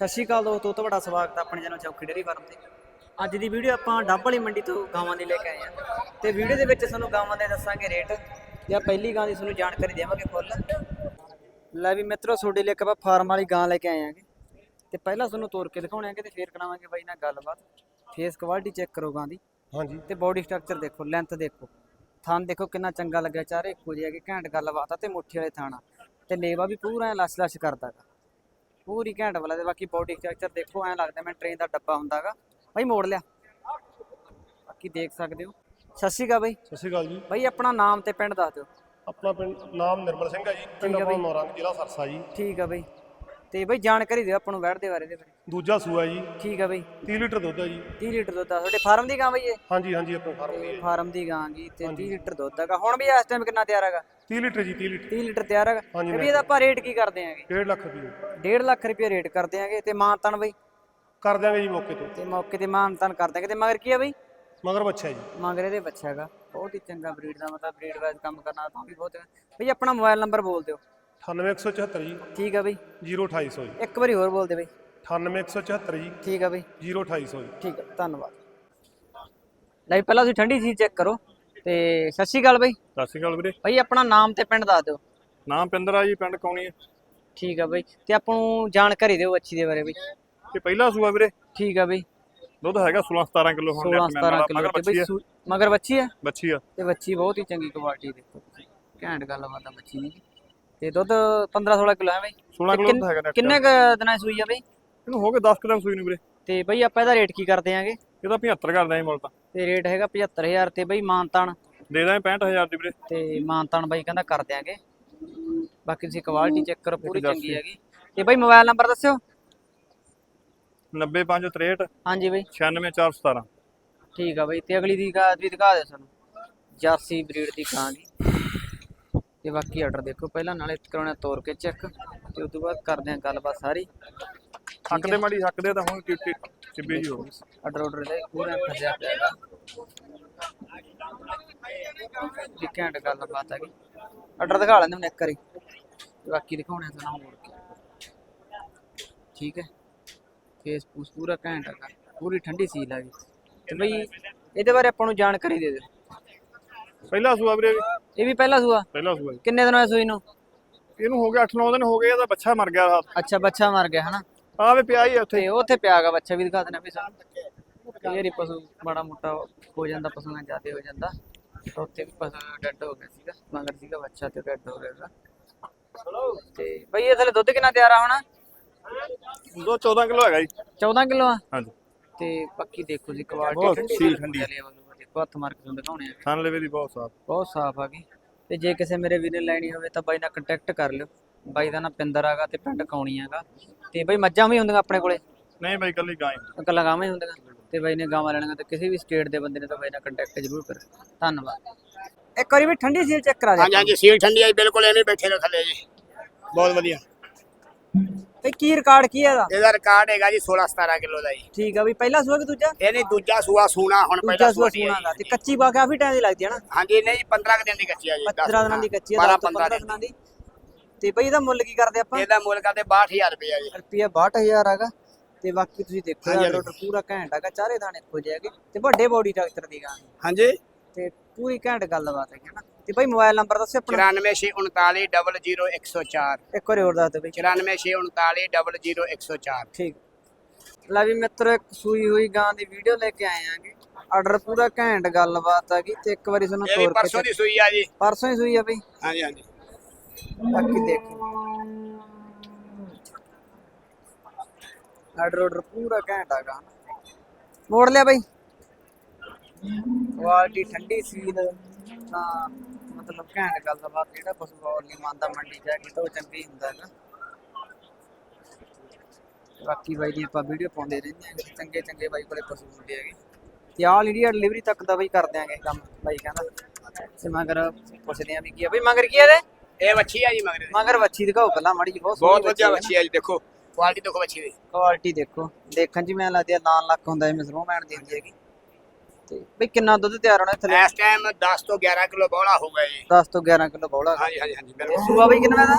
ਸਤਿ ਸ਼੍ਰੀ ਅਕਾਲ ਦੋਸਤੋ ਤੁਹਾਡਾ ਸਵਾਗਤ ਹੈ ਆਪਣੇ ਚੈਨਲ ਚੌਕੀ ਡੇਰੀ ਫਾਰਮ ਤੇ। ਅੱਜ ਦੀ ਵੀਡੀਓ ਆਪਾਂ ਡੱਬ ਵਾਲੀ ਮੰਡੀ ਤੋਂ ਗਾਵਾਂ ਦੀ ਲੈ ਕੇ ਆਏ ਆ ਤੇ ਵੀਡੀਓ ਦੇ ਵਿੱਚ ਤੁਹਾਨੂੰ ਗਾਵਾਂ ਦੇ ਦੱਸਾਂਗੇ ਰੇਟ। ਆ ਪਹਿਲੀ ਗਾਂ ਦੀ ਤੁਹਾਨੂੰ ਜਾਣਕਾਰੀ ਦੇਵਾਂਗੇ ਫੁੱਲ। ਲੈ ਵੀ ਮਿੱਤਰੋ ਤੁਹਾਡੇ ਲਈ ਇੱਕ ਆਪਾਂ ਫਾਰਮ ਵਾਲੀ ਗਾਂ ਲੈ ਕੇ ਆਏ ਆਂਗੇ ਤੇ ਪਹਿਲਾਂ ਤੁਹਾਨੂੰ ਤੋਰ ਕੇ ਦਿਖਾਉਣਾਂਗੇ ਤੇ ਫੇਰ ਕਰਾਵਾਂਗੇ ਬਾਈ ਨਾਲ ਗੱਲਬਾਤ। ਫੇਸ ਕੁਆਲਿਟੀ ਚੈੱਕ ਕਰੋ ਗਾਂ ਦੀ। ਹਾਂਜੀ। ਤੇ ਬਾਡੀ ਸਟਰਕਚਰ ਦੇਖੋ ਲੈਂਥ ਦੇਖੋ। ਥਣ ਦੇਖੋ ਕਿੰਨਾ ਚੰਗਾ ਲੱਗਿਆ ਚਾਰੇ ਇੱਕੋ ਜਿਹੇ ਹੈਗੇ ਘੈਂਟ ਗੱਲਬਾਤ ਆ ਤੇ ਮੁੱਠੀ ਵਾਲੇ ਥਾਣਾ ਤੇ ਲੇਵਾ ਵੀ ਪੂਰਾ ਲਸ ਲਸ ਕਰਦਾਗਾ ਪੂਰੀ ਘੈਂਟ ਵਾਲਾ ਤੇ ਬਾਕੀ ਬਾਡੀ ਸਟਰਕਚਰ ਦੇਖੋ ਐਂ ਲੱਗਦਾ ਮੈਂ ਟ੍ਰੇਨ ਦਾ ਡੱਬਾ ਹੁੰਦਾਗਾ। ਬਾਈ ਮੋੜ ਲਿਆ। ਬਾਕੀ ਦੇਖ ਸਕਦੇ ਹੋ। ਸਤਿ ਸ਼੍ਰੀ ਅਕਾਲ ਬਾਈ। ਸਤਿ ਸ਼੍ਰੀ ਅਕਾਲ ਜੀ। ਬਾਈ ਆਪਣਾ ਨਾਮ ਤੇ ਪਿੰਡ ਦੱਸ ਦਿਓ। ਆਪਣਾ ਪਿੰਡ ਨਾਮ ਨਿਰਮਲ ਸਿੰਘ ਹੈ ਜੀ। ਪਿੰਡ ਆਪਣਾ ਬਈ। ਜ਼ਿਲ੍ਹਾ ਸਰਸਾ ਜੀ। ਠੀਕ ਆ ਬਾਈ। ਤੇ ਬਾਈ ਜਾਣਕਾਰੀ ਦਿਓ ਆਪਾਂ ਨੂੰ ਵੈੜ ਦੇ ਬਾਰੇ ਦੇ ਬਾਰੇ। ਦੂਜਾ ਸੂਆ ਜੀ। ਠੀਕ ਆ ਬਾਈ। 30 ਲੀਟਰ ਦੁੱਧ ਹੈ ਜੀ। 30 ਲੀਟਰ ਦੁੱਧ ਆ। ਤੁਹਾਡੇ ਫਾਰਮ ਦੀ ਗਾਂ ਬਾਈ ਇਹ? ਹਾਂਜੀ ਹਾਂਜੀ ਆਪਣੇ ਫਾਰਮ ਦੀ ਹੈ ਫਾਰਮ ਦੀ ਗਾਂ ਗੀ ਤੇ 30 ਲੀਟਰ ਦੁੱਧ ਹੈਗਾ। ਹੁਣ ਵੀ ਇਸ ਟਾਈਮ ਕਿੰਨਾ ਤਿਆਰ ਹੈਗਾ? 30 ਲੀਟਰ ਜੀ 30 ਲੀਟਰ। 30 ਲੀਟਰ ਤਿਆਰ ਹੈਗਾ। ਹਾਂਜੀ, ਤੇ ਵੀ ਇਹਦਾ ਆਪਾਂ ਰੇਟ ਕੀ ਕਰਦੇ ਆਂਗੇ 1.5 ਲੱਖ ਰੁਪਏ। 1.5 ਲੱਖ ਰੁਪਏ ਰੇਟ ਕਰਦੇ ਆਂਗੇ ਤੇ ਮਾਨਤਨ ਬਈ? ਕਰ ਦਿਆਂਗੇ ਜੀ ਮੌਕੇ ਤੇ। ਤੇ ਮੌਕੇ ਤੇ ਮਾਨਤਨ ਕਰ ਦਾਂਗੇ ਤੇ ਮਗਰ ਕੀ ਆ ਬਈ? ਮਗਰ ਬੱਚਾ ਜੀ। ਮਗਰ ਇਹਦੇ ਬੱਚਾ ਹੈਗਾ। ਬਹੁਤ ਹੀ ਚੰਗਾ ਬਰੀਡ ਦਾ ਮਤਲਬ ਬਰੀਡ ਵਾਈਜ਼ ਕੰਮ ਕਰਨਾ ਤਾਂ ਵੀ ਬਹੁਤ ਬਈ ਆਪਣਾ ਮੋਬਾਈਲ ਨੰਬਰ ਬੋਲ ਦਿਓ। 98174 ਜੀ। ਠੀਕ ਆ ਬਈ। 0280 ਜੀ। ਇੱਕ ਵਾਰੀ ਹੋਰ ਬੋਲ ਦੇ ਬਈ 98174 ਜੀ। ਠੀਕ ਆ ਬਈ। 0280 ਜੀ। ਠੀਕ ਆ ਧੰਨਵਾਦ। ਲੈ ਪਹਿਲਾਂ ਤੁਸੀਂ ਠੰਡੀ ਚੀਜ਼ ਚੈੱਕ ਕਰੋ। ਤੇ ਸਤਿ ਸ਼੍ਰੀ ਅਕਾਲ ਬਈ। ਸਤਿ ਸ਼੍ਰੀ ਅਕਾਲ ਵੀਰੇ। ਬਈ ਆਪਣਾ ਨਾਮ ਤੇ ਪਿੰਡ ਦੱਸ ਦਿਓ। ਨਾਮ ਪਿੰਦਰਾ ਜੀ ਪਿੰਡ ਕੌਣੀ ਹੈ ਠੀਕ ਆ ਬਈ। ਤੇ ਆਪਾਂ ਨੂੰ ਜਾਣਕਾਰੀ ਦਿਓ ਅੱਛੀ ਦੇ ਬਾਰੇ ਬਈ। ਇਹ ਪਹਿਲਾ ਸੂਆ ਵੀਰੇ। ਠੀਕ ਆ ਬਈ। ਦੁੱਧ ਹੈਗਾ 16 17 ਕਿਲੋ ਹੁਣ 16 net 17 ਨਾਲ, ਕਿਲੋ। ਮਗਰ ਤੇ ਬੱਚੀ ਬਈ ਹੈ ਸੂ- ਮਗਰ ਬੱਚੀ ਆ? ਬੱਚੀ ਆ। ਤੇ ਬੱਚੀ ਬਹੁਤ ਹੀ ਚੰਗੀ ਕੁਆਲਿਟੀ ਦੇਖੋ ਘੈਂਟ ਗੱਲਬਾਤ ਆ ਬੱਚੀ ਦੀ। ਤੇ ਦੁੱਧ 15 16 ਕਿਲੋ ਹੈ ਬਈ। 16 ਤੇ ਕਿਲੋ ਦੁੱਧ ਹੈਗਾ net ਕਿੰਨੇ ਕ ਦਿਨਾਂ ਦੀ ਸੂਈ ਆ ਬਈ? ਇਹਨੂੰ ਹੋ ਗਏ 10 ਕਿਲੋ ਸੂਈ ਨੂੰ ਵੀਰੇ। ਤੇ ਬਈ ਆਪਾਂ ਇਹਦਾ ਰੇਟ ਕੀ ਕਰਦੇ ਆਂਗੇ? ਇਹਦਾ 75 ਕਰਦੇ ਆਂ ਮੁੱਲ ਤਾਂ। ਤੇ ਰੇਟ ਹੈਗਾ 75000 ਤੇ ਬਈ ਮਾਨਤਾਨ। ਦੇ ਦਾਂ 65000 ਦੀ ਵੀਰੇ। ਤੇ ਮਾਨਤਾਨ ਬਾਈ ਕਹਿੰਦਾ ਕਰ ਦਿਆਂਗੇ। ਬਾਕੀ ਤੁਸੀਂ ਕੁਆਲਿਟੀ ਚੈੱਕ ਕਰੋ ਪੂਰੀ ਚੰਗੀ ਹੈਗੀ। ਤੇ ਬਈ ਮੋਬਾਈਲ ਨੰਬਰ ਦੱਸਿਓ। 90563 ਹਾਂਜੀ ਬਈ। 96417 ਠੀਕ ਆ ਬਈ ਤੇ ਅਗਲੀ ਦੀ ਗਾ ਵੀ ਦਿਖਾ ਦਿਓ ਸਾਨੂੰ। ਜਰਸੀ ਬਰੀਡ ਦੀ ਕਾਂ ਦੀ ਤੇ ਬਾਕੀ ਆਰਡਰ ਦੇਖੋ ਪਹਿਲਾਂ ਨਾਲੇ ਕਰਾਉਣਾ ਤੋਰ ਕੇ ਚੈੱਕ ਤੇ ਉਸ ਤੋਂ ਬਾਅਦ ਕਰਦੇ ਆਂ ਗੱਲਬਾਤ ਸਾਰੀ। ਹੱਕ ਦੇ ਮਾੜੀ ਹੱਕ ਦੇ ਤਾਂ ਹੁਣ ਟਿੱਬੀ ਜੀ ਹੋ ਆਰਡਰ ਆਰਡਰ ਦਾ ਪੂਰਾ ਫਸਿਆ ਪਿਆ ਹੈਗਾ ਜੀ ਘੈਂਟ ਗੱਲਬਾਤ ਹੈਗੀ। ਆਰਡਰ ਦਿਖਾ ਲੈਂਦੇ ਹੁਣ ਇੱਕ ਵਾਰੀ। ਬਾਕੀ ਦਿਖਾਉਣੇ ਤੁਹਾਨੂੰ ਮੋੜ ਕੇ। ਠੀਕ ਹੈ? ਫੇਸ ਪੂਰਾ ਘੈਂਟ ਹੈਗਾ। ਪੂਰੀ ਠੰਡੀ ਸੀਲ ਹੈਗੀ। ਤੇ ਬਈ ਇਹਦੇ ਬਾਰੇ ਆਪਾਂ ਨੂੰ ਜਾਣਕਾਰੀ ਦੇ ਦਿਓ। ਪਹਿਲਾ ਸੂਆ ਵੀਰੇ? ਇਹ ਵੀ ਪਹਿਲਾ ਸੂਆ? ਪਹਿਲਾ ਸੂਆ ਜੀ। ਕਿੰਨੇ ਦਿਨ ਹੋਏ ਸੂਈ ਨੂੰ? ਇਹਨੂੰ ਹੋ ਗਿਆ 8-9 ਦਿਨ ਹੋ ਗਏ ਇਹਦਾ ਬੱਚਾ ਮਰ ਗਿਆ ਰਾਤ। ਅੱਛਾ ਬੱਚਾ ਮਰ ਗਿਆ ਹਨਾ? ਆ ਵੀ ਪਿਆ ਹੀ ਆ ਉੱਥੇ। ਤੇ ਉੱਥੇ ਪਿਆਗਾ ਬੱਚਾ ਵੀ ਦਿਖਾ ਦੇਣਾ ਵੀ ਸਾਨੂੰ ਕਈ ਵਾਰੀ ਪਸ਼ੂ ਬੜਾ ਮੋਟਾ ਹੋ ਜਾਂਦਾ ਪਸ਼ੂ ਨਾਲ ਜ਼ਿਆਦਾ ਹੋ ਜਾਂਦਾ। ਤਾਂ ਉੱਥੇ ਵੀ ਪਸ਼ੂ ਡੈਡ ਹੋ ਗਿਆ ਸੀਗਾ ਮਗਰ ਸੀਗਾ ਬੱਚਾ ਤੇ ਡੈਡ ਹੋ ਗਿਆ ਸੀਗਾ। ਤੇ ਬਈ ਇਹ ਥਲੇ ਦੁੱਧ ਕਿੰਨਾ ਤਿਆਰ ਆ ਹੁਣ? ਦੋ 14 ਕਿਲੋ ਹੈਗਾ ਜੀ। 14 ਕਿਲੋ ਆ? ਹਾਂਜੀ। ਤੇ ਪੱਕੀ ਦੇਖੋ ਜੀ ਬਹੁਤ ਕੁਆਲਿਟੀ ਸੀਲ ਠੰਡੀ। ਆ। ਦੇਖੋ ਹੱਥ ਮਾਰ ਕੇ ਤੁਹਾਨੂੰ ਦਿਖਾਉਣੇ ਆ। ਥਣ ਲਵੇ ਦੀ ਬਹੁਤ ਸਾਫ਼। ਬਹੁਤ ਸਾਫ਼ ਆ ਗਈ। ਤੇ ਜੇ ਕਿਸੇ ਮੇਰੇ ਵੀਰ ਨੇ ਲੈਣੀ ਹੋਵੇ ਤਾਂ ਬਾਈ ਨਾਲ ਕੰਟੈਕਟ ਕਰ ਲਿਓ। ਬਾਈ ਦਾ ਨਾਮ ਪਿੰਦਰ ਹੈਗਾ ਤੇ ਪਿੰਡ ਕੌਣੀ ਹੈਗਾ ਤੇ ਬਾਈ ਮੱਝਾਂ ਵੀ ਹੁੰਦੀਆਂ ਆਪਣੇ ਕੋਲੇ? ਨਹੀਂ ਬਾਈ ਕੱਲੀ ਗਾਂ ਹੀ। ਗੱਲਾਂ ਗਾਵਾਂ ਹੀ ਹੁੰਦੀਆਂ। ਤੇ ਬਾਈ ਨੇ ਗਾਵਾਂ ਲੈਣੀਆਂ ਤਾਂ ਕਿਸੇ ਵੀ ਸਟੇਟ ਦੇ ਬੰਦੇ ਨੇ ਤਾਂ ਬਾਈ ਨਾਲ ਕੰਟੈਕਟ ਜ਼ਰੂਰ ਕਰੋ ਧੰਨਵਾਦ। ਇੱਕ ਵਾਰੀ ਵੀ ਠੰਡੀ ਸੀਲ ਚੈੱਕ ਕਰਾ ਦੇ ਹਾਂਜੀ ਹਾਂਜੀ ਸੀਲ ਠੰਡੀ ਆਈ ਬਿਲਕੁਲ ਐਵੇਂ ਬੈਠੇ ਨੇ ਥੱਲੇ ਜੀ। ਬਹੁਤ ਵਧੀਆ। ਤੇ ਕੀ ਰਿਕਾਰਡ ਕੀ ਹੈ ਇਹਦਾ? ਇਹਦਾ ਰਿਕਾਰਡ ਹੈਗਾ ਜੀ 16 17 ਕਿਲੋ ਦਾ ਜੀ। ਠੀਕ ਆ ਵੀ ਪਹਿਲਾ ਸੂਆ ਕਿ ਦੂਜਾ? ਇਹ ਨਹੀਂ ਦੂਜਾ ਸੂਆ ਸੂਣਾ ਹੁਣ ਦੂਜਾ ਪਹਿਲਾ ਸੂਆ ਸੂਆ ਸੂਣਾ ਦਾ। ਤੇ ਕੱਚੀ ਬਾ ਕਾਫੀ ਟਾਈਮ ਦੀ ਲੱਗਦੀ ਹੈ ਨਾ? ਹਾਂਜੀ ਨਹੀਂ 15 ਕੁ ਦਿਨ ਦੀ ਕੱਚੀ ਆ ਜੀ 15 ਦਿਨਾਂ ਦੀ ਕੱਚੀ ਹੈ 12 10 ਤੋਂ 15 15 ਦਿਨਾਂ ਦੀ। ਤੇ ਬਈ ਇਹਦਾ ਮੁੱਲ ਕੀ ਕਰਦੇ ਆਪਾਂ? ਇਹਦਾ ਮੁੱਲ ਕਰਦੇ 62000 ਰੁਪਏ ਜੀ। ਰੁਪਿਆ 62000 ਹੈਗਾ। ਤੇ ਬਾਕੀ ਤੁਸੀਂ ਦੇਖੋ ਹਾਂਜੀ, ਯਾਰ ਪੂਰਾ ਘੈਂਟ ਹੈਗਾ ਚਾਰੇ ਦਾਣੇ ਜਿਹੇ ਹੈਗੇ ਤੇ ਵੱਡੇ ਬੋਡੀ ਟਰੈਕਟਰ ਦੀ ਗਾਂ ਹਾਂਜੀ। ਤੇ ਪੂਰੀ ਘੈਂਟ ਗੱਲਬਾਤ ਹੈਗੀ ਨਾ। ਤੇ ਬਈ ਮੋਬਾਈਲ ਨੰਬਰ ਦੱਸਿਓ ਆਪਣਾ। 94639 00104 ਇੱਕ ਵਾਰੀ ਹੋਰ ਦੱਸ ਦਿਓ ਬਈ 94639 00104 ਠੀਕ। ਲੈ ਵੀ ਮਿੱਤਰੋ ਇੱਕ ਸੂਈ ਹੋਈ ਗਾਂ ਦੀ ਵੀਡੀਓ ਲੈ ਕੇ ਆਏ ਆਂਗੇ। ਆਰਡਰ ਪੂਰਾ ਘੈਂਟ ਗੱਲਬਾਤ ਹੈਗੀ ਤੇ ਇੱਕ ਵਾਰੀ ਤੁਹਾਨੂੰ ਇਹ ਵੀ ਤੋਰ ਕੇ ਪਰਸੋਂ ਦੀ ਸੂਈ ਆ ਜੀ। ਪਰਸੋਂ ਹੀ ਸੂਈ ਆ ਬਈ। ਹਾਂਜੀ ਹਾਂਜੀ। ਬਾਕੀ ਦੇਖੋ। ਆਰਡਰ ਆਰਡਰ ਪੂਰਾ ਘੈਂਟ ਹੈਗਾ। ਮੋੜ ਲਿਆ ਬਈ। ਕੁਆਲਿਟੀ ਠੰਡੀ ਸੀਲ ਤਾਂ ਮਤਲਬ ਘੈਂਟ ਗੱਲ ਦਾ ਬਾਤ ਜਿਹੜਾ ਪਸ਼ੂ ਹੋਰ ਨਹੀਂ ਮੰਨਦਾ ਮੰਡੀ ਜਾ ਕੇ ਤਾਂ ਉਹ ਚੰਗੀ ਹੁੰਦਾ ਹੈਗਾ। ਬਾਕੀ ਬਾਈ ਦੀ ਆਪਾਂ ਵੀਡੀਓ ਪਾਉਂਦੇ ਰਹਿੰਦੇ ਹਾਂ ਚੰਗੇ ਚੰਗੇ ਬਾਈ ਕੋਲੇ ਪਸ਼ੂ ਹੁੰਦੇ ਹੈਗੇ। ਤੇ ਆਲ ਇੰਡੀਆ ਡਿਲੀਵਰੀ ਤੱਕ ਦਾ ਬਾਈ ਕਰ ਦਿਆਂਗੇ ਕੰਮ ਬਾਈ ਕਹਿੰਦਾ। ਤੇ ਮਗਰ ਪੁੱਛਦੇ ਆਂ ਵੀ ਕੀ ਆ। ਬਈ ਮਗਰ ਕੀ ਆ ਇਹਦੇ? ਇਹ ਵੱਛੀ ਆ ਜੀ ਮਗਰ। ਦੀ। ਮਗਰ ਵੱਛੀ ਦਿਖਾਓ ਪਹਿਲਾਂ ਮਾੜੀ ਜਿਹੀ ਬਹੁਤ ਬਹੁਤ ਵਧੀਆ ਵੱਛੀ ਆ ਜੀ ਦੇਖੋ। ਕੁਆਲਿਟੀ ਦੇਖੋ ਵੱਛੀ ਦੀ। ਕੁਆਲਿਟੀ ਦੇਖੋ। ਦੇਖਣ 'ਚ ਹੀ ਮੈਂ ਲੱਗਦੀ ਆ ਲਾਲ ਲੱਕ ਹੁੰਦਾ ਐ ਮਿਸਰੋ ਮੈਣ ਦੀ ਹੁੰਦੀ ਹੈਗੀ। ਤੇ ਬਈ ਕਿੰਨਾ ਦੁੱਧ ਤਿਆਰ ਹੋਣਾ ਥੱਲੇ ਇਸ ਟਾਈਮ 10 ਤੋਂ 11 ਕਿਲੋ ਬੋਲਾ ਹੋਊਗਾ ਜੀ। 10 ਤੋਂ 11 ਕਿਲੋ ਬੌਲਾ। ਹਾਂਜੀ ਹਾਂਜੀ ਹਾਂਜੀ ਬਿਲਕੁਲ। ਸੂਆ ਬਈ ਕਿੰਨਾ ਦਾ?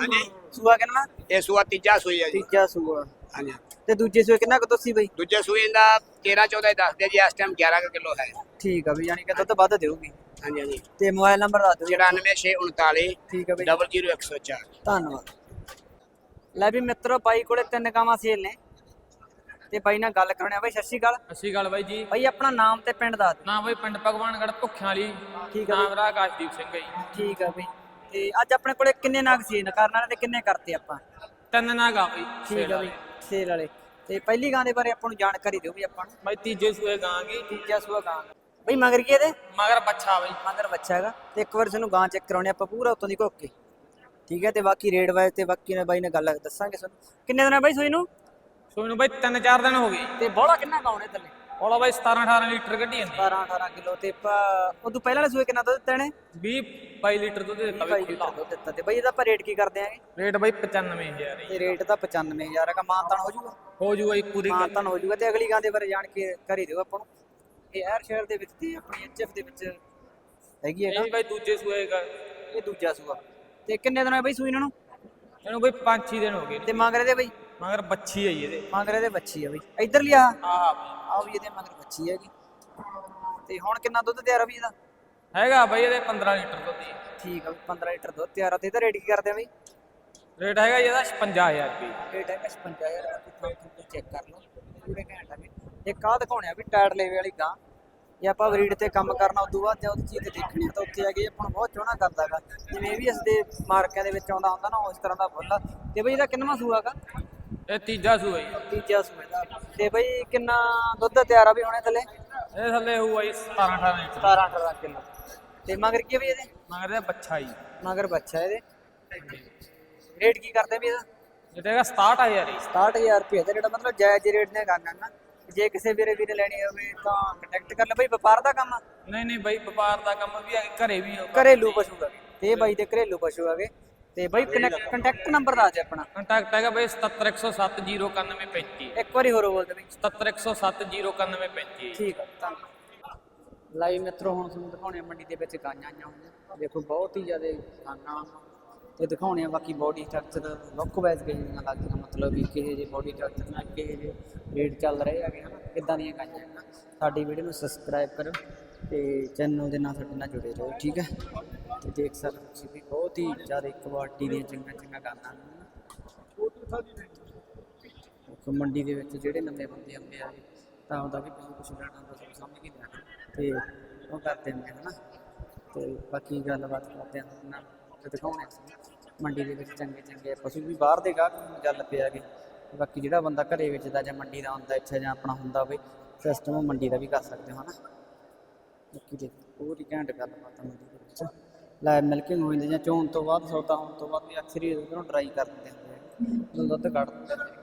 ਹਾਂਜੀ। ਸੂਆ ਕਿੰਨਾ? ਇਹ ਸੂਆ ਤੀਜਾ ਸੂਈ ਹੈ ਜੀ। ਤੀਜਾ ਸੂਆ। ਹਾਂਜੀ। ਤੇ ਦੂਜੇ ਸੂਏ ਕਿੰਨਾ ਕੁ ਤੁਸੀਂ ਬਈ? ਦੂਜੇ ਸੂਈ ਦਾ 13 14 ਹੀ ਦੱਸਦੇ ਜੀ ਇਸ ਟਾਈਮ 11 ਕਿਲੋ ਹੈ। ਠੀਕ ਆ ਬਈ ਯਾਨੀ ਕਿ ਦੁੱਧ ਵੱਧ ਦੇਊਗੀ। ਹਾਂਜੀ ਹਾਂਜੀ। ਤੇ ਮੋਬਾਈਲ ਨੰਬਰ ਦੱਸ ਦਿਓ। 94639 ਠੀਕ ਆ ਬਈ। 00104 ਧੰਨਵਾਦ। ਲੈ ਵੀ ਮਿੱਤਰੋ ਬਾਈ ਕੋਲੇ ਤਿੰਨ ਕਾਵਾਂ ਸੇਲ ਨੇ। ਤੇ ਬਾਈ ਨਾਲ ਗੱਲ ਕਰਾਉਣੀ ਆ। ਬਾਈ ਸਤਿ ਸ਼੍ਰੀ ਅਕਾਲ। ਸਤਿ ਸ਼੍ਰੀ ਅਕਾਲ ਬਾਈ ਜੀ। ਬਾਈ ਆਪਣਾ ਨਾਮ ਤੇ ਪਿੰਡ ਦੱਸ ਦਿਓ। ਨਾਮ ਬਾਈ ਪਿੰਡ ਭਗਵਾਨਗੜ੍ਹ ਭੁੱਖਿਆਂ ਵਾਲੀ। ਠੀਕ ਆ ਨਾਮ ਬਈ। ਮੇਰਾ ਆਕਾਸ਼ਦੀਪ ਸਿੰਘ ਹੈ ਜੀ। ਠੀਕ ਆ ਬਈ। ਤੇ ਅੱਜ ਆਪਣੇ ਕੋਲੇ ਕਿੰਨੇ ਨਾਗ ਸੇਲ ਕਰਨ ਵਾਲੇ ਤੇ ਕਿੰਨੇ ਕਰਤੇ ਆਪਾਂ? ਤਿੰਨ ਨਾਗ ਆ ਬਾਈ। ਠੀਕ ਆ ਬਈ। ਸੇਲ ਵਾਲੇ। ਤੇ ਪਹਿਲੀ ਗਾਂ ਦੇ ਬਾਰੇ ਆਪਾਂ ਨੂੰ ਜਾਣਕਾਰੀ ਦਿਓ ਵੀ ਆਪਾਂ ਨੂੰ। ਬਾਈ ਤੀਜੇ ਸੂਏ ਗਾਂਗੀ ਤੀਜਾ ਸੂਆ ਗਾਂ। ਬਈ ਮਗਰ ਕੀ ਇਹਦੇ? ਮਗਰ ਬੱਚਾ ਬਾਈ। ਮਗਰ ਬੱਚਾ ਹੈਗਾ। ਤੇ ਇੱਕ ਵਾਰ ਤੁਹਾਨੂੰ ਗਾਂ ਚੈੱਕ ਕਰਾਉਣੀ ਆਪਾਂ ਪੂਰਾ ਉਤੋਂ ਦੀ ਘੁੱਕ ਕੇ। ਠੀਕ ਹੈ ਤੇ ਬਾਕੀ ਰੇਡ ਵਾਈਜ਼ ਤੇ ਬਾਕੀ ਨੇ ਬਾਈ ਨਾਲ ਗੱਲ ਦੱਸਾਂਗੇ ਤੁਹਾਨੂੰ। ਕਿੰਨੇ ਦਿਨ ਹੈ ਬਾਈ ਸੂਈ ਨੂੰ? ਨੂੰ ਬਾਈ ਤਿੰਨ ਚਾਰ ਦਿਨ ਹੋ ਗਏ। ਤੇ ਬੋਲਾ ਕਿੰਨਾ ਗਾਉਣੇ ਥੱਲੇ? ਉਹਦਾ ਬਾਈ 17 18 ਲੀਟਰ ਕੱਢੀ ਜਾਂਦੀ। 17 18 ਕਿਲੋ ਤੇ ਉਦੋਂ ਪਹਿਲਾਂ ਵਾਲੇ ਸੂਏ ਕਿੰਨਾ ਦੁੱਧ ਦਿੱਤੇ ਨੇ 20 22 ਲੀਟਰ ਦੁੱਧ ਦਿੱਤਾ 22 ਬਾਈ ਲੀਟਰ ਦੁੱਧ ਦਿੱਤਾ ਤੇ ਬਾਈ ਇਹਦਾ ਆਪਾਂ ਰੇਟ ਕੀ ਕਰਦੇ ਆਂਗੇ? ਰੇਟ ਬਾਈ 95000 ਹੈ ਤੇ ਰੇਟ ਤਾਂ 95000 ਹੈਗਾ ਮਾਨਤਾਨ ਹੋ ਜਾਊਗਾ। ਹੋ ਜੂਗਾ ਇੱਕ ਗੱਲ। ਮਾਨਤਾਨ ਹੋ ਜਾਊਗਾ ਤੇ ਅਗਲੀ ਗਾਂ ਦੇ ਬਾਰੇ ਜਾਣ ਕੇ ਕਰੀ ਦਿਓ ਆਪਾਂ ਨੂੰ। ਇਹ ਐਰ ਸ਼ਹਿਰ ਦੇ ਵਿੱਚ ਤੇ ਆਪਣੀ ਐਚਐਫ ਦੇ ਵਿੱਚ ਹੈਗੀ ਹੈਗਾ ਇਹ ਬਾਈ ਦੂਜੇ ਸੂਏ ਗਾ ਇਹ ਦੂਜਾ ਸੂਆ। ਤੇ ਕਿੰਨੇ ਦਿਨ ਹੋਏ ਬਾਈ ਸੂਈ ਇਹਨਾਂ ਨੂੰ? ਇਹਨੂੰ ਬਾਈ 5-6 ਦਿਨ ਹੋ ਗਏ ਨੇ। ਤੇ ਮੰਗ ਰਹੇ ਦੇ ਬਾਈ? ਮਗਰ ਬੱਚੀ ਹੈ ਜੀ ਇਹਦੇ। ਮੰਗ ਰਹੇ ਦੇ ਬੱਚੀ ਆ ਬਾਈ। ਇੱਧਰ ਲਿਆ। ਆਹ ਆ ਵੀ ਇਹਦੇ ਮਗਰ ਬੱਚੀ ਹੈਗੀ ਤੇ ਹੁਣ ਕਿੰਨਾ ਦੁੱਧ ਤਿਆਰ ਆ ਵੀ ਇਹਦਾ? ਹੈਗਾ ਬਾਈ ਇਹਦੇ 15 ਲੀਟਰ ਦੁੱਧ ਜੀ। ਠੀਕ ਆ ਵੀ 15 ਲੀਟਰ ਦੁੱਧ ਤਿਆਰ ਆ। ਤੇ ਇਹਦਾ ਰੇਟ ਕੀ ਕਰਦੇ ਆ ਬਈ? ਰੇਟ ਹੈਗਾ ਜੀ ਇਹਦਾ 55000 ਰੁਪਏ। ਰੇਟ ਹੈ 55000 ਰੁਪਏ ਤੁਹਾਨੂੰ ਚੈੱਕ ਕਰ ਲਓ। ਪੂਰੇ ਘੰਟਾ ਵੀ ਇੱਕ ਆਹ ਦਿਖਾਉਣੇ ਆ ਵੀ ਟਾਇਰ ਲੈਵੇ ਵਾਲੀ ਗਾਂ। ਜੇ ਆਪਾਂ ਬਰੀਡ ਤੇ ਕੰਮ ਕਰਨਾ ਉਦੋਂ ਬਾਅਦ ਉਹਦੀ ਚੀਜ਼ ਤੇ ਦੇਖਣੀ ਆ ਤਾਂ ਉੱਥੇ ਆ ਕੇ ਆਪਾਂ ਨੂੰ ਬਹੁਤ ਚੋਣਾ ਕਰਦਾਗਾ। ਜਿਵੇਂ ਇਹ ਵੀ ਇਸ ਦੇ ਮਾਰਕਿਆਂ ਦੇ ਵਿੱਚ ਆਉਂਦਾ ਹੁੰਦਾ ਨਾ ਉਸ ਤਰ੍ਹਾਂ ਦਾ ਫੁੱਲ ਆ। ਤੇ ਬਈ ਇਹਦਾ ਕਿੰਨਵਾਂ ਸੂਆਗਾ ਇਹ ਤੀਜਾ ਸੂਆ ਜੀ। ਤੀਜਾ ਸੂਆ ਦਾ ਤੇ ਬਈ ਕਿੰਨਾ ਦੁੱਧ ਤਿਆਰ ਆ ਵੀ ਹੁਣੇ ਥੱਲੇ? ਇਹ ਥੱਲੇ ਹੋਊਗਾ ਜੀ 17 18 ਲੀਟਰ। 17 18 ਕਿਲੋ। ਤੇ ਮਗਰ ਕੀ ਆ ਬਈ ਇਹਦੇ? ਮਗਰ ਇਹਦਾ ਬੱਚਾ ਜੀ। ਮਗਰ ਬੱਚਾ ਇਹਦੇ। ਰੇਟ ਕੀ ਕਰਦੇ ਵੀ ਇਹਦਾ? ਜਿਹੜਾ ਹੈਗਾ 67000 ਜੀ। 67000 ਰੁਪਏ ਦਾ ਜਿਹੜਾ ਮਤਲਬ ਜਾਇਜ਼ ਰੇਟ ਨੇ ਗਾਣਾ ਨਾ ਜੇ ਕਿਸੇ ਵੀਰੇ ਵੀਰੇ ਲੈਣੀ ਹੋਵੇ ਤਾਂ ਕੰਟੈਕਟ ਕਰ ਲੈ ਬਈ ਵਪਾਰ ਦਾ ਕੰਮ ਆ? ਨਹੀਂ ਨਹੀਂ ਬਾਈ ਵਪਾਰ ਦਾ ਕੰਮ ਵੀ ਹੈ ਘਰੇ ਵੀ ਹੋ ਘਰੇਲੂ ਪਸ਼ੂ ਹੈਗੇ ਤੇ ਇਹ ਬਾਈ ਦੇ ਘਰੇਲੂ ਪਸ਼ੂ ਹੈਗੇ ਤੇ ਬਾਈ ਕੰਟੈਕਟ ਨੰਬਰ ਦੱਸ ਦੇ ਆਪਣਾ। ਕੰਟੈਕਟ ਹੈਗਾ ਬਾਈ 771070935 ਇੱਕ ਵਾਰੀ ਹੋਰ ਬੋਲ ਦੇ ਬਈ 771070935 ਠੀਕ ਆ ਧੰਨਵਾਦ। ਲਾਈਵ ਮਿੱਤਰੋ ਹੁਣ ਤੁਹਾਨੂੰ ਦਿਖਾਉਣੇ ਆ ਮੰਡੀ ਦੇ ਵਿੱਚ ਗਾਈਆਂ ਆਈਆਂ ਹੋਈਆਂ। ਦੇਖੋ ਬਹੁਤ ਹੀ ਜ਼ਿਆਦਾ ਗਾਈਆਂ। ਤੇ ਦਿਖਾਉਣੇ ਆ ਬਾਕੀ ਬੋਡੀ ਸਟਰਕਚਰ ਲੁੱਕ ਵਾਈਜ਼ ਗਈਆਂ ਲੱਗਦੀਆਂ ਮਤਲਬ ਵੀ ਕਿਹੇ ਜੇ ਬੋਡੀ ਸਟਰਕਚਰ ਨਾਲ ਕਿਹੇ ਜੇ ਰੇਟ ਚੱਲ ਰਹੇ ਹੈਗੇ ਹਨਾ ਕਿੱਦਾਂ ਦੀਆਂ ਗਾਈਆਂ ਸਾਡੀ ਵੀਡੀਓ ਨੂੰ ਸਬਸਕ੍ਰਾਈਬ ਕਰੋ ਤੇ ਚੈਨਲ ਦੇ ਨਾਲ ਸਾਡੇ ਨਾਲ ਜੁੜੇ ਰਹੋ, ਠੀਕ ਹੈ? ਤੇ ਦੇਖ ਸਕਦੇ ਤੁਸੀਂ ਵੀ ਬਹੁਤ ਹੀ ਜ਼ਿਆਦਾ ਕੁਆਲਿਟੀ ਦੀਆਂ ਚੰਗੀਆਂ ਚੰਗੀਆਂ ਗਾਈਆਂ ਹਨ ਦੇਖੋ, ਮੰਡੀ ਦੇ ਵਿੱਚ ਜਿਹੜੇ ਨਵੇਂ ਬੰਦੇ ਆਉਂਦੇ ਆ, ਤਾਂ ਉਹਦਾ ਵੀ ਕੁਝ ਕੁਝ ਲੈਣਾ ਹੁੰਦਾ ਸਭ ਸਮਝ ਕੇ ਲੈਣਾ ਤੇ ਉਹ ਕਰ ਦਿੰਦੇ ਹਨਾ? ਤੇ ਬਾਕੀ ਗੱਲਬਾਤ ਕਰਦੇ ਆ ਉਹਨਾਂ ਤੇ ਦਿਖਾਉਣੇ ਮੰਡੀ ਦੇ ਵਿੱਚ ਚੰਗੇ ਚੰਗੇ ਪਸ਼ੂ ਵੀ ਬਾਹਰ ਦੇ ਗਾਹਕ ਨੂੰ ਚੱਲ ਪਿਆ ਗੇ ਬਾਕੀ ਜਿਹੜਾ ਬੰਦਾ ਘਰੇ ਵੇਚਦਾ ਜਾਂ ਮੰਡੀ ਦਾ ਹੁੰਦਾ ਇੱਥੇ ਜਾਂ ਆਪਣਾ ਹੁੰਦਾ ਹੋਵੇ ਸਿਸਟਮ ਮੰਡੀ ਦਾ ਵੀ ਕਰ ਸਕਦੇ ਹੋ, ਹਨਾ? ਬਾਕੀ ਦੇ ਪੂਰੀ ਘੈਂਟ ਗੱਲਬਾਤ ਆ ਮੰਡੀ ਵਿੱਚ। ਲੈ ਮਿਲਕਿੰਗ ਹੋ ਜਾਂਦੀ ਜਾਂ ਚੋਣ ਤੋਂ ਬਾਅਦ, ਸੌਦਾ ਹੋਣ ਤੋਂ ਬਾਅਦ ਵੀ ਅਕਸਰ ਹੀ ਉਹਨੂੰ ਡਰਾਈ ਕਰ ਦਿੰਦੇ ਹੁੰਦੇ ਆ। ਜਦੋਂ ਦੁੱਧ ਕੱਢ ਦਿੰਦੇ ਨੇ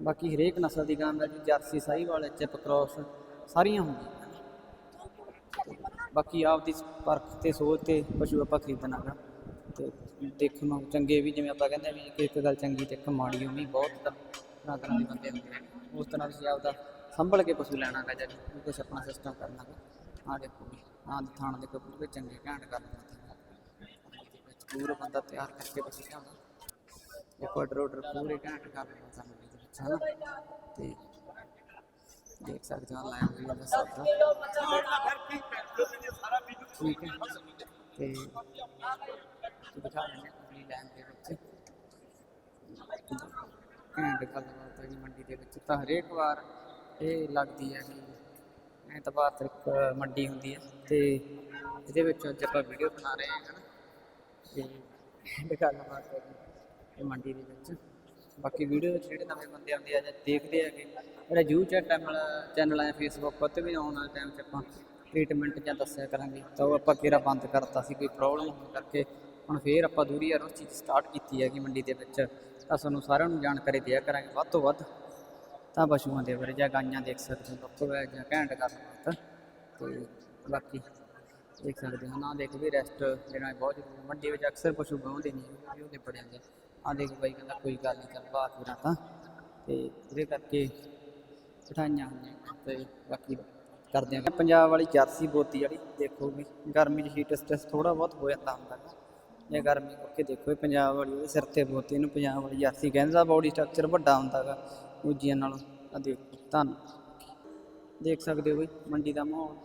ਬਾਕੀ ਹਰੇਕ ਨਸਲ ਦੀ ਗਾਂ ਮਿਲ ਜੀ, ਜਰਸੀ ਸਾਹੀਵਾਲ ਚਿਪ, ਕ੍ਰੋਸ, ਸਾਰੀਆਂ ਹੁੰਦੀਆਂ ਬਾਕੀ ਆਪ ਦੀ ਪਰਖ ਤੇ ਸੋਚ ਤੇ ਪਸ਼ੂ ਆਪਾਂ ਖਰੀਦਣਾਗਾ ਤੇ ਦੇਖਣ ਨੂੰ ਚੰਗੇ ਵੀ, ਜਿਵੇਂ ਆਪਾਂ ਕਹਿੰਦੇ ਵੀ ਇੱਕ ਗੱਲ ਚੰਗੀ ਤੇ ਇੱਕ ਮਾੜੀ, ਉਹ ਵੀ ਬਹੁਤ ਤਰ੍ਹਾਂ ਦੇ ਬੰਦੇ ਹੁੰਦੇ ਨੇ ਉਸ ਤਰ੍ਹਾਂ ਤੁਸੀਂ ਆਪਦਾ ਸੰਭਲ ਕੇ ਪਸ਼ੂ ਲੈਣਾਗਾ ਜਦ ਵੀ ਕੁਛ ਆਪਣਾ ਸਿਸਟਮ ਕਰਨਾਗਾ ਆ ਦੇਖੋ ਵੀ, ਆਹ ਥਾਣ ਦੇ ਕੋਈ ਪੂਰੇ ਚੰਗੇ ਘੈਂਟ ਕਰ ਵਿੱਚ ਪੂਰਾ ਬੰਦਾ ਤਿਆਰ ਕਰਕੇ ਪਸ਼ੂ ਲਿਆਉਂਦਾ ਇੱਕ ਆਰਡਰ ਆਰਡਰ ਪੂਰੇ ਘੰਟ ਕਰ ਲਿਆ ਸਾਨੂੰ ਇਹਦੇ ਵਿੱਚ ਹਨਾ ਤੇ ਦੇਖ ਸਕਦੇ ਹੋ ਲਾਈਨ ਵੀ ਦਾ। ਸੌਦਾ ਠੀਕ ਹੈ। ਤੇ ਤੇ ਦਿਖਾ ਦਿੰਦੇ ਹਾਂ ਅਗਲੀ ਲਾਈਨ ਦੇ ਵਿੱਚ। ਘੰਟ ਗੱਲਬਾਤ ਹੈ ਜੀ ਮੰਡੀ ਦੇ ਵਿੱਚ। ਤਾਂ ਹਰੇਕ ਵਾਰ ਇਹ ਲੱਗਦੀ ਹੈ ਕਿ ਐਤਵਾਰ ਤੱਕ ਮੰਡੀ ਹੁੰਦੀ ਹੈ ਤੇ ਇਹਦੇ ਵਿੱਚ ਅੱਜ ਆਪਾਂ ਵੀਡੀਓ ਬਣਾ ਰਹੇ ਹਾਂ, ਹਨਾ? ਤੇ ਦਿਖਾ ਗੱਲਬਾਤ ਹੈ ਮੰਡੀ ਦੇ ਵਿੱਚ ਬਾਕੀ ਵੀਡੀਓ ਵਿੱਚ ਜਿਹੜੇ ਨਵੇਂ ਬੰਦੇ ਆਉਂਦੇ ਆ, ਜਾਂ ਦੇਖਦੇ ਹੈਗੇ, ਜਿਹੜਾ YouTube ਚੈਨਲ ਚੈਨਲ ਆ ਫੇਸਬੁੱਕ ਉੱਤੇ ਵੀ ਆਉਣ ਵਾਲੇ ਟਾਈਮ 'ਚ ਆਪਾਂ ਟ੍ਰੀਟਮੈਂਟ ਜਾਂ ਦੱਸਿਆ ਕਰਾਂਗੇ। ਤਾਂ ਉਹ ਆਪਾਂ ਕਿਹੜਾ ਬੰਦ ਕਰਤਾ ਸੀ, ਕੋਈ ਪ੍ਰੋਬਲਮ ਹੋਣ ਕਰਕੇ ਹੁਣ ਫੇਰ ਆਪਾਂ ਦੂਰੀ ਆ ਉਸ ਚੀਜ਼ ਸਟਾਰਟ ਕੀਤੀ ਹੈਗੀ ਮੰਡੀ ਦੇ ਵਿੱਚ। ਤਾਂ ਸਾਨੂੰ ਸਾਰਿਆਂ ਨੂੰ ਜਾਣਕਾਰੀ ਦਿਆ ਕਰਾਂਗੇ। ਵੱਧ ਤੋਂ ਵੱਧ ਤਾਂ ਪਸ਼ੂਆਂ ਦੇ ਬਾਰੇ ਜਾਂ ਗਾਈਆਂ ਦੇਖ ਸਕਦੇ ਹੋ ਲੋਕੋ ਵੈ ਜਾਂ ਘੈਂਟ ਗੱਲਬਾਤ ਤੇ ਬਾਕੀ ਦੇਖ ਸਕਦੇ ਹੋ, ਨਾ ਦੇਖ ਵੀ ਰੈਸਟ ਲੈਣਾ ਬਹੁਤ ਜ਼ਰੂਰੀ ਮੰਡੀ ਵਿੱਚ ਅਕਸਰ ਪਸ਼ੂ ਗਾਉਂਦੇ ਨਹੀਂ ਵੀ ਉਹਦੇ ਬੜੇ ਹੁੰਦੇ। ਆ ਦੇਖ ਬਾਈ ਕਹਿੰਦਾ ਕੋਈ ਗੱਲ ਨਹੀਂ ਚੱਲ ਬਾਤ ਫਿਰ ਤਾਂ। ਤੇ ਇਹਦੇ ਕਰਕੇ ਬਿਠਾਈਆਂ ਹੁੰਦੀਆਂ ਤੇ ਬਾਕੀ ਕਰਦੇ ਆ ਪੰਜਾਬ ਵਾਲੀ ਜਰਸੀ ਬੋਤੀ ਵਾਲੀ ਦੇਖੋ ਵੀ, ਗਰਮੀ 'ਚ ਹੀਟ ਸਟ੍ਰੈਸ ਥੋੜਾ ਬਹੁਤ ਹੋ ਜਾਂਦਾ ਹੁੰਦਾ ਗਾ। ਇਹ ਗਰਮੀ ਕਰਕੇ ਦੇਖੋ ਇਹ ਪੰਜਾਬ ਵਾਲੀ ਉਹਦੇ ਸਿਰ ਤੇ ਬੋਤੀ ਇਹਨੂੰ ਪੰਜਾਬ ਵਾਲੀ ਜਰਸੀ ਕਹਿੰਦਾ ਬੋਡੀ ਸਟਰਕਚਰ ਵੱਡਾ ਹੁੰਦਾ ਹੁੰਦਾਗਾ ਦੂਜੀਆਂ ਨਾਲੋਂ ਆ ਦੇਖੋ ਧੰਨ। ਦੇਖ ਸਕਦੇ ਹੋ ਬਈ, ਮੰਡੀ ਦਾ ਮਾਹੌਲ।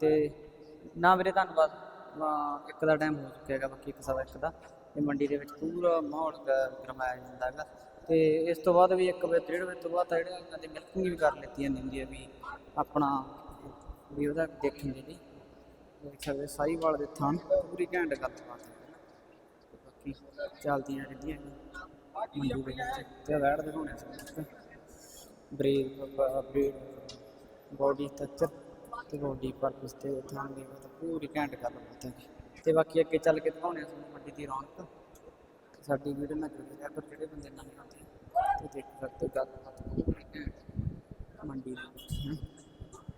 ਤੇ ਨਾ ਵੀਰੇ ਧੰਨਵਾਦ। ਇੱਕ ਦਾ ਟਾਈਮ ਹੋ ਚੁੱਕਿਆ ਹੈਗਾ, ਬਾਕੀ ਇੱਕ ਸਵਾ ਇੱਕ ਦਾ। ਤੇ ਮੰਡੀ ਦੇ ਵਿੱਚ ਪੂਰਾ ਮਾਹੌਲ ਗਰਮਾਇਆ ਜਾਂਦਾ ਹੈਗਾ। ਤੇ ਇਸ ਤੋਂ ਬਾਅਦ ਵੀ ਇੱਕ ਵਜੇ ਡੇਢ ਵਜੇ ਤੋਂ ਬਾਅਦ ਤਾਂ ਜਿਹੜੇ ਇਹਨਾਂ ਦੀ ਮਿਲਕਿੰਗ ਵੀ ਕਰ ਲਿੱਤੀ ਜਾਂਦੀ ਹੁੰਦੀ ਹੈ ਵੀ, ਆਪਣਾ ਵੀ ਉਹਦਾ ਦੇਖਣ ਦੇ ਲਈ। ਦੇਖ ਸਕਦੇ ਸਾਈਵਾਲ ਦੇ ਥਾਂ ਪੂਰੀ ਘੈਂਟ ਗੱਲਬਾਤ ਹੈ। ਬਾਕੀ ਚੱਲਦੀਆਂ ਰਹਿੰਦੀਆਂ ਮੰਡੀ ਦੇ ਵਿੱਚ, ਤੇ ਵੈੜ ਦਿਖਾਉਣੇ ਸੀ ਬਰੀਡ ਬਰੀਡ ਬੋਡੀ ਸਟਰਕਚਰ ਤੇ ਬੋਡੀ ਪਰਪਸ ਤੇ ਥਾਂ ਦੇ ਵਿੱਚ ਪੂਰੀ ਘੈਂਟ ਗੱਲਬਾਤ ਹੈ ਤੇ ਬਾਕੀ ਅੱਗੇ ਚੱਲ ਕੇ ਦਿਖਾਉਣੇ ਆ ਤੁਹਾਨੂੰ ਮੰਡੀ ਦੀ ਰੌਣਕ। ਸਾਡੀ ਵੀਡੀਓ ਨਾਲ ਜੁੜੇ ਰਹਿ ਪਰ ਜਿਹੜੇ ਬੰਦੇ ਨਵੇਂ ਆਉਂਦੇ ਤੇ ਦੇਖ ਸਕਦੇ ਹੋ ਗੱਲਬਾਤ ਮੰਡੀ ਦੇ।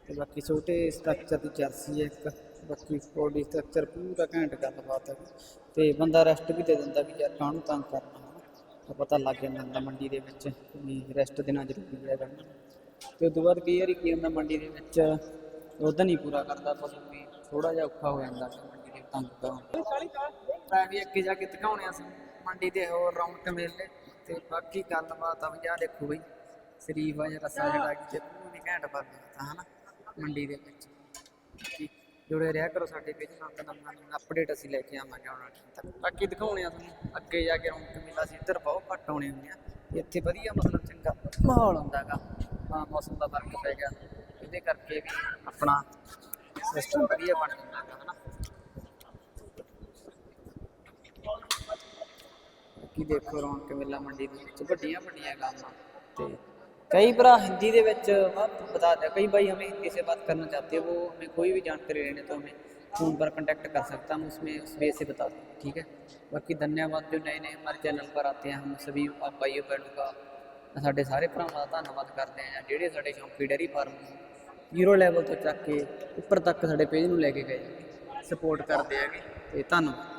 ਤੇ ਬਾਕੀ ਛੋਟੇ ਸਟਰਕਚਰ ਦੀ ਜਰਸੀ ਹੈ ਇੱਕ। ਬਾਕੀ ਬੋਡੀ ਸਟਰਕਚਰ ਪੂਰਾ ਘੈਂਟ ਗੱਲਬਾਤ ਹੈ ਤੇ ਬੰਦਾ ਰੈਸਟ ਵੀ ਦੇ ਦਿੰਦਾ ਵੀ ਯਾਰ ਕਾਹਨੂੰ ਤੰਗ ਕਰਨਾ ਪਤਾ ਲੱਗ ਜਾਂਦਾ ਹੁੰਦਾ ਮੰਡੀ ਦੇ ਵਿੱਚ ਵੀ ਰੈਸਟ ਦੇਣਾ ਜ਼ਰੂਰੀ ਹੈ ਕਰਨਾ। ਤੇ ਉਸ ਤੋਂ ਬਾਅਦ ਕਈ ਵਾਰੀ ਕੀ ਹੁੰਦਾ ਮੰਡੀ ਦੇ ਵਿੱਚ ਦੁੱਧ ਨਹੀਂ ਪੂਰਾ ਕਰਦਾ ਪਸ਼ੂ ਵੀ ਥੋੜਾ ਜਿਹਾ ਔਖਾ ਹੋ ਜਾਂਦਾ ਮੰਡੀ ਦੇ ਤੰਗ ਕਰਾਉਣ ਤਾਂ ਵੀ ਅੱਗੇ ਜਾ ਕੇ ਦਿਖਾਉਣੇ ਆ ਮੰਡੀ ਦੇ ਹੋਰ ਰੌਣਕ ਮੇਲੇ ਤੇ ਬਾਕੀ ਗੱਲਬਾਤ ਆ ਵੀ ਆਹ ਦੇਖੋ ਬਈ, ਸ਼ਰੀਫ ਆ ਜਿਹੜਾ ਰਸਾ ਜਿਹੜਾ ਕਿ ਪੂਰੀ ਘੈਂਟ ਬਣਦਾ ਹਨਾ, ਮੰਡੀ ਦੇ ਵਿੱਚ। ਜੁੜੇ ਰਿਹਾ ਕਰੋ ਸਾਡੇ ਪੇਜ ਨਾਲ ਤਾਂ ਨਵੀਂ ਅਪਡੇਟ ਅਸੀਂ ਲੈ ਕੇ ਆਵਾਂਗੇ ਆਉਣ ਤੱਕ ਬਾਕੀ ਦਿਖਾਉਣੇ ਆ ਤੁਹਾਨੂੰ, ਅੱਗੇ ਜਾ ਕੇ ਰੌਣਕ ਮੇਲਾ ਸੀ ਇੱਧਰ ਬਹੁਤ ਘੱਟ ਆਉਣੇ ਹੁੰਦੇ ਆ। ਇੱਥੇ ਵਧੀਆ ਮਤਲਬ ਚੰਗਾ ਮਾਹੌਲ ਹੁੰਦਾਗਾ। ਹਾਂ, ਮੌਸਮ ਦਾ ਫ਼ਰਕ ਪੈ ਗਿਆ। ਇਹਦੇ ਕਰਕੇ ਵੀ ਆਪਣਾ ਸਿਸਟਮ ਵਧੀਆ ਬਣ ਜਾਂਦਾ ਗਾ ਹਨਾ। ਕੀ ਦੇਖੋ ਰੌਣਕ ਮੇਲਾ ਮੰਡੀ ਦੇ ਵਿੱਚ ਵੱਡੀਆਂ ਵੱਡੀਆਂ ਗਾਵਾਂ ਤੇ कई भरा हिंदी ਦੇ ਵਿੱਚ बात बता दिया कई भाई हमें हिंदी से बात करना चाहते हैं वो हमें कोई भी जानकारी लेने तो हमें फ़ोन पर कांटेक्ट कर सकता हम उसमें उस वे से बता दें ठीक है बाकी धन्यवाद जो नए नए हमारे चैनल पर आते हैं हम सभी आप भाइयों बहनों का ਸਾਡੇ ਸਾਰੇ ਭਰਾਵਾਂ ਦਾ ਧੰਨਵਾਦ ਕਰਦੇ ਹਾਂ ਜਿਹੜੇ ਸਾਡੇ ਸ਼ੌਂਕੀ ਡੇਅਰੀ ਫਾਰਮ ਜ਼ੀਰੋ ਲੈਵਲ ਤੋਂ ਚੱਕ ਕੇ ਉੱਪਰ ਤੱਕ ਸਾਡੇ ਪੇਜ ਨੂੰ ਲੈ ਕੇ ਗਏ ਸਪੋਰਟ ਕਰਦੇ ਹੈਗੇ ਤੇ ਧੰਨਵਾਦ